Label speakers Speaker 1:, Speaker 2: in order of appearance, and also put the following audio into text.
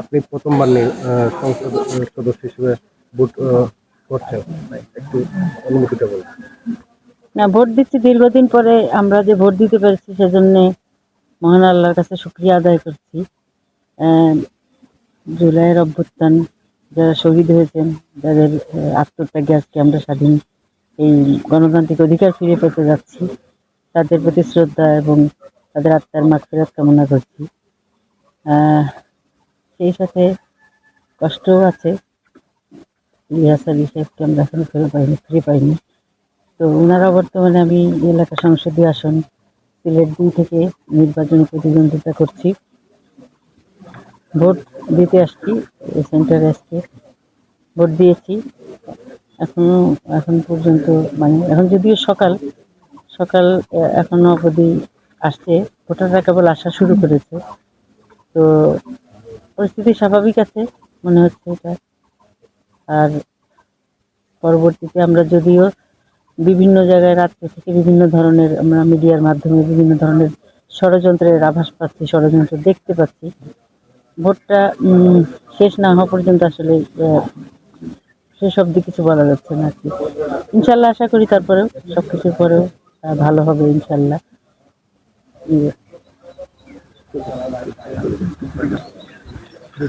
Speaker 1: আপনি প্রথমবার সংসদ সদস্য হিসেবে ভোট করছেন। একটু অনুভূতিটা বলুন।
Speaker 2: না, ভোট দিচ্ছি দীর্ঘদিন পরে। আমরা যে ভোট দিতে পেরেছি সেজন্য মহান আল্লাহর কাছে শুক্রিয়া আদায় করছি। জুলাইয়ের অভ্যুত্থান, যারা শহীদ হয়েছেন যাদের আত্মত্যাগে আজকে আমরা স্বাধীন। এই গণতান্ত্রিক অধিকার ফিরে পেতে যাচ্ছি। তাদের প্রতি শ্রদ্ধা এবং তাদের আত্মার মাগফিরাত কামনা করছি। সেই সাথে কষ্টও আছে। রিহার্সাল সাহেবকে আমরা এখনও ফিরে পাইনি ফিরে পাইনি। তো ওনারা বর্তমানে আমি এলাকা সংসদীয় আসন সিলেট দুই থেকে নির্বাচনে প্রতিদ্বন্দ্বিতা করছি। ভোট দিতে আসছি সেন্টারে আসছি ভোট দিয়েছি। এখনও এখন পর্যন্ত মানে এখন যদিও সকাল সকাল আহ, এখনও অবধি আসছে। ভোটাররা কেবল আসা শুরু করেছে। তো পরিস্থিতি স্বাভাবিক আছে মনে হচ্ছে এটা। আর পরবর্তীতে আমরা যদিও বিভিন্ন জায়গায় রাত্রে থেকে বিভিন্ন ধরনের আমরা মিডিয়ার মাধ্যমে বিভিন্ন ধরনের ষড়যন্ত্রের আভাস পাচ্ছি ষড়যন্ত্র দেখতে পাচ্ছি। ভোটটা শেষ না হওয়া পর্যন্ত আসলে আহ, শেষ অব্দি কিছু বলা যাচ্ছে না আর কি। ইনশাল্লাহ আশা করি তারপরেও সব কিছুর পরেও ভালো হবে ইনশাল্লাহ। এই